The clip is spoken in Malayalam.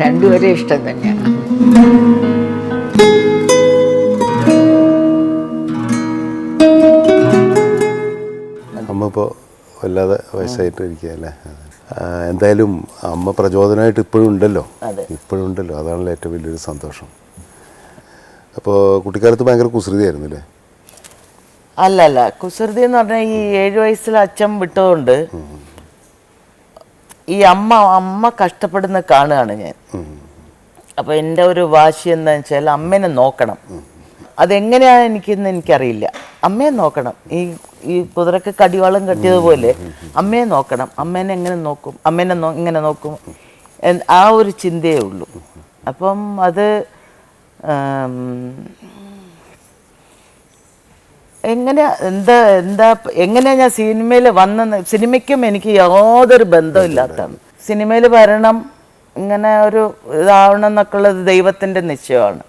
വളരെ ഇഷ്ടം തന്നെയാണ് അമ്മ ഇപ്പോൾ വല്ലാതെ വയസ്സായിട്ട് ഇരിക്കുകയല്ലേ എന്തായാലും അമ്മ പ്രചോദനമായിട്ട് ഇപ്പോഴും ഉണ്ടല്ലോ. ഇപ്പോഴും ഉണ്ടല്ലോ. അതാണല്ലോ ഏറ്റവും വലിയൊരു സന്തോഷം. അപ്പോൾ കുട്ടിക്കാലത്ത് ഭയങ്കര കുസൃതിയായിരുന്നു അല്ലേ അല്ല അല്ല കുസൃതി എന്ന് പറഞ്ഞാൽ ഈ ഏഴു വയസ്സിൽ അച്ഛൻ വിട്ടതുകൊണ്ട് ഈ അമ്മ അമ്മ കഷ്ടപ്പെടുന്ന കാണുകയാണ് ഞാൻ. അപ്പൊ എന്റെ ഒരു വാശി എന്താ വെച്ചാൽ അമ്മേനെ നോക്കണം. അതെങ്ങനെയാണ് എനിക്കെന്ന് എനിക്കറിയില്ല. അമ്മയെ നോക്കണം. ഈ ഈ കുതിരക്ക് കടിവാളം കെട്ടിയതുപോലെ അമ്മയെ നോക്കണം. അമ്മേനെ എങ്ങനെ നോക്കും? അമ്മേനെ നോ- ഇങ്ങനെ നോക്കും? ആ ഒരു ചിന്തയേ ഉള്ളൂ. അപ്പം അത് എങ്ങനെ എന്താ എന്താ എങ്ങനെയാ ഞാൻ സിനിമയിൽ വന്നെന്ന് സിനിമയ്ക്കും എനിക്ക് യാതൊരു ബന്ധമില്ലാത്തതാണ് സിനിമയിൽ വരണം ഇങ്ങനെ ഒരു ഇതാവണം എന്നൊക്കെ ഉള്ളത് ദൈവത്തിന്റെ നിശ്ചയമാണ്.